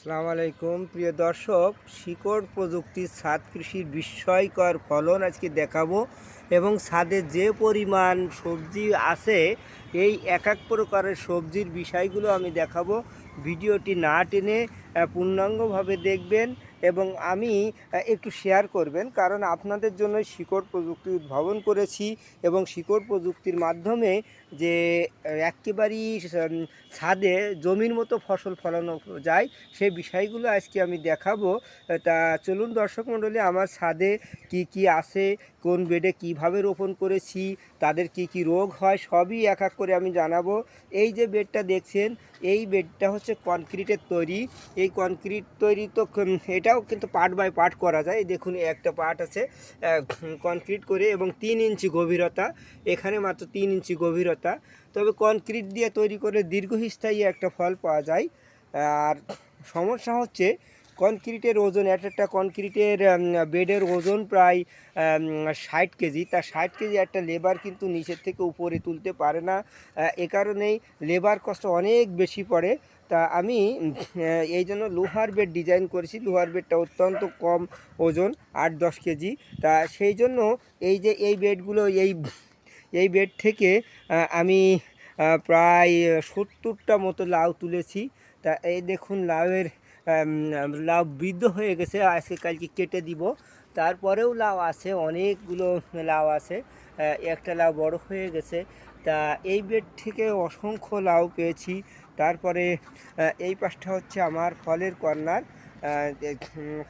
সালাম আলাইকুম। প্রিয় দর্শক শিকড় প্রযুক্তির ছাদ কৃষির বিস্ময়কর ফলন আজকে দেখাবো। এবং ছাদে যে পরিমাণ সবজি আছে, এই এক এক প্রকারের সবজির বিষয়গুলো আমি দেখাবো। ভিডিওটি না টেনে পূর্ণাঙ্গভাবে দেখবেন এবং আমি একটু শেয়ার করবেন। কারণ আপনাদের জন্য শিকড় প্রযুক্তি উদ্ভাবন করেছি এবং শিকড় প্রযুক্তির মাধ্যমে যে একেবারেই ছাদে জমির মতো ফসল ফলানো যায় সেই বিষয়গুলো আজকে আমি দেখাবো। তা চলুন দর্শক মণ্ডলী, আমার ছাদে কি কি আছে, কোন বেডে কীভাবে রোপণ করেছি, তাদের কি কি রোগ হয়, সবই এক এক করে আমি জানাব। এই যে বেডটা দেখছেন, এই বেডটা হচ্ছে কনক্রিটের তৈরি। এই কনক্রিট তৈরি তো এটাও কিন্তু পার্ট বাই পার্ট করা যায়। দেখুন একটা পার্ট আছে কনক্রিট করে এবং তিন ইঞ্চি গভীরতা, এখানে মাত্র তিন ইঞ্চি গভীরতা। তবে কনক্রিট দিয়ে তৈরি করে দীর্ঘস্থায়ী একটা ফল পাওয়া যায়। আর সমস্যা হচ্ছে কনক্রিটের ওজন, এক একটা কনক্রিটের বেডের ওজন প্রায় ষাট কেজি। তা ষাট কেজি একটা লেবার কিন্তু নিচের থেকে উপরে তুলতে পারে না। এ কারণেই লেবার কষ্ট অনেক বেশি পড়ে। তা আমি এই জন্য লোহার বেড ডিজাইন করেছি। লোহার বেডটা অত্যন্ত কম ওজন, আট দশ কেজি। তা সেই জন্য এই যে এই বেডগুলো এই এই বেড থেকে আমি প্রায় সত্তরটা মতো লাউ তুলেছি। তা এই দেখুন, লাউয়ের লাউ বৃদ্ধ হয়ে গেছে, আজকে কালকে কেটে দিব। তারপরেও লাউ আছে, অনেকগুলো লাউ আছে একটা লাউ বড় হয়ে গেছে। তা এই বেড থেকে অসংখ্য লাউ পেয়েছি। তারপরে এই পাশটা হচ্ছে আমার ফলের কর্নার।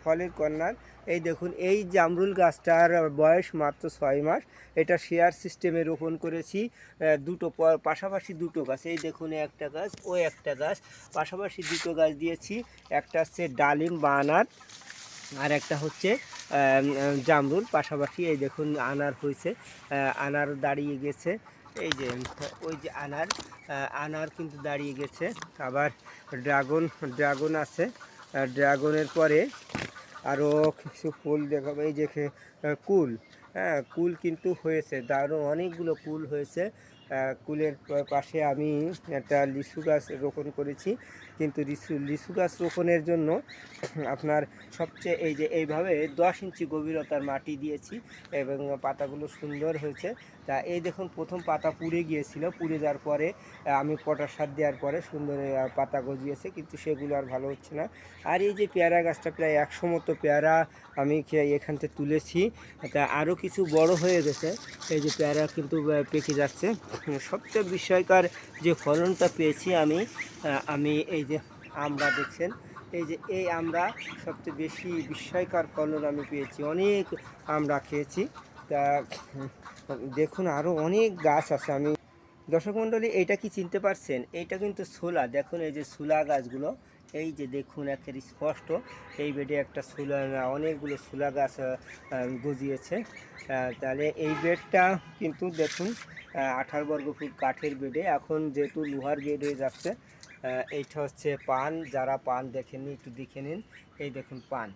ফলের কর্নার এই দেখুন, এই জামরুল গাছটার বয়স মাত্র ছয় মাস। এটা শেয়ার সিস্টেমে রোপণ করেছি দুটো পাশাপাশি দুটো গাছ। এই দেখুন, একটা গাছ ও একটা গাছ। পাশাপাশি দুটো গাছ দিয়েছি, একটা হচ্ছে ডালিম বা আনার আর একটা হচ্ছে জামরুল। পাশাপাশি এই দেখুন, আনার হয়েছে আনার দাঁড়িয়ে গেছে। এই যে, ওই যে আনার আনার কিন্তু দাঁড়িয়ে গেছে। আবার ড্রাগন ড্রাগন আছে। ড্রাগনের পরে আরও কিছু ফুল দেখাবো। এই যে কুল। হ্যাঁ কুল কিন্তু হয়েছে, দারুণ অনেকগুলো কুল হয়েছে। কুলের পাশে আমি একটা লিচু গাছ রোপণ করেছি। কিন্তু লিচু লিচু গাছ রোপণের জন্য আপনার সবচেয়ে এই যে এইভাবে দশ ইঞ্চি গভীরতার মাটি দিয়েছি এবং পাতাগুলো সুন্দর হয়েছে। তা এই দেখুন, প্রথম পাতা পুড়ে গিয়েছিল। পুড়ে যাওয়ার পরে আমি পটাশ সার দেওয়ার পরে সুন্দর পাতা গজিয়েছে, কিন্তু সেগুলো আর ভালো হচ্ছে না। আর এই যে পেয়ারা গাছটা, প্রায় একশো মতো পেয়ারা আমি এখান থেকে তুলেছি। তা আরও কিছু বড় হয়ে গেছে। এই যে পেয়ারা কিন্তু পেকে যাচ্ছে। সবচেয়ে বিস্ময়কর যে ফলনটা পেয়েছি আমি আমি এই যে আমরা দেখছেন, এই যে এই আমরা সবচেয়ে বেশি বিস্ময়কর ফলন আমি পেয়েছি। অনেক আমরা খেয়েছি। তা, দেখুন আরও অনেক গাছ আছে। আমি, দর্শক মণ্ডলী, এইটা কি চিনতে পারছেন? এইটা কিন্তু ছোলা। দেখুন এই যে ছোলা গাছগুলো এই যে দেখুন, একের স্পষ্ট। এই বেডে একটা ছোলা অনেকগুলো ছোলা গাছ গজিয়েছে। তাহলে এই বেডটা কিন্তু দেখুন আঠারো বর্গ ফুট কাঠের বেডে। এখন যেহেতু লোহার বেড হয়ে যাচ্ছে এইটা হচ্ছে পান। যারা পান দেখেননি, একটু দেখে নিন। এই দেখুন পান।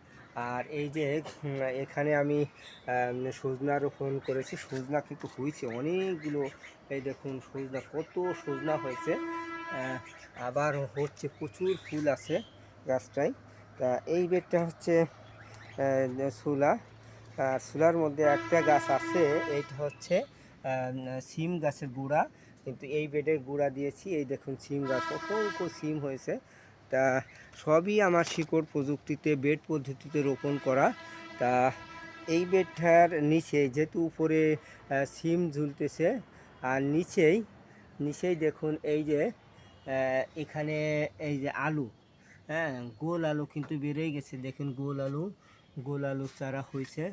আর এই যে এখানে আমি সজনা রোপণ করেছি। সজনা কিন্তু হয়েছে অনেকগুলো। এই দেখুন, সজনা কত সজনা হয়েছে। আবার হচ্ছে প্রচুর ফুল আছে গাছটায়। তা এই বেডটা হচ্ছে সুলা। আর সুলার মধ্যে একটা গাছ আছে, এইটা হচ্ছে সিম গাছের গুঁড়া। কিন্তু এই বেডের গুঁড়া দিয়েছি, এই দেখুন সিম গাছ, অসংখ্য সিম হয়েছে। তা সবই আমার শিকড় প্রযুক্তিতে, বেড পদ্ধতিতে রোপণ করা। তা এই বেডটার নিচে যেহেতু উপরে সিম ঝুলতেছে, আর নিচেই নিচেই দেখুন এই যে এখানে এই যে আলু হ্যাঁ গোল আলু কিন্তু বেড়েই গেছে। দেখুন গোল আলু গোল আলু চারা হয়েছে।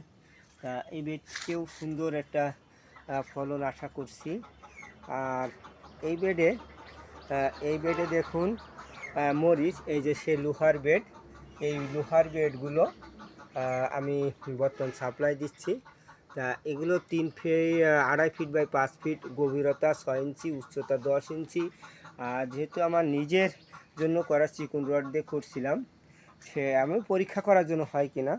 তা এই বেডকেও সুন্দর একটা ফলন আশা করছি। আর এই বেডে এই বেডে দেখুন মরিচ, এই যে সে লোহার বেড, এই লোহার বেডগুলো আমি বর্তমান সাপ্লাই দিচ্ছি। তা এগুলো তিন ফিট, আড়াই ফিট বাই পাঁচ ফিট গভীরতা ছয় ইঞ্চি, উচ্চতা দশ ইঞ্চি আর যেহেতু আমার নিজের জন্য করা চিকন রড দিয়ে করছিলাম, সে আমি পরীক্ষা করার জন্য হয় কিনা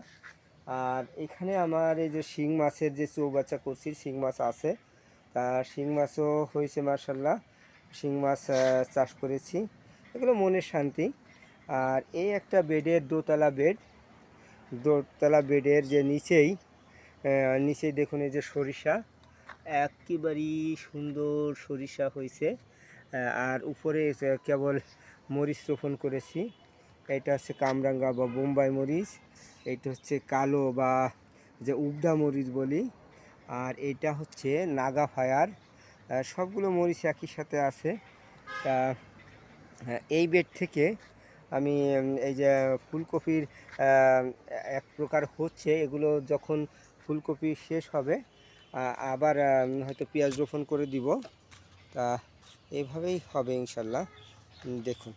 আর এখানে আমার এই যে শিং মাছের যে চৌবাচ্চা করছি, শিং মাছ আছে। তা শিং মাছও হয়েছে মার্শাল্লাহ শিং মাছ চাষ করেছি। এগুলো মনের শান্তি। আর এই একটা বেডের দোতলা বেড, দোতলা বেডের যে নিচেই নিচেই দেখুন এই যে সরিষা। একেবারেই সুন্দর সরিষা হয়েছে। আর উপরে কেবল মরিচ রোপণ করেছি। এটা হচ্ছে কামরাঙ্গা বা বোম্বাই মরিচ। এইটা হচ্ছে কালো বা যে উবদা মরিচ বলি। আর এটা হচ্ছে নাগা ফায়ার। সবগুলো মরিচ একই সাথে আছে। তা এই বেড থেকে আমি এই যে ফুলকপির এক প্রকার হচ্ছে, এগুলো যখন ফুলকপি শেষ হবে আবার হয়তো পেঁয়াজ রোপণ করে দিব। তা এইভাবেই হবে ইনশাল্লাহ। দেখুন।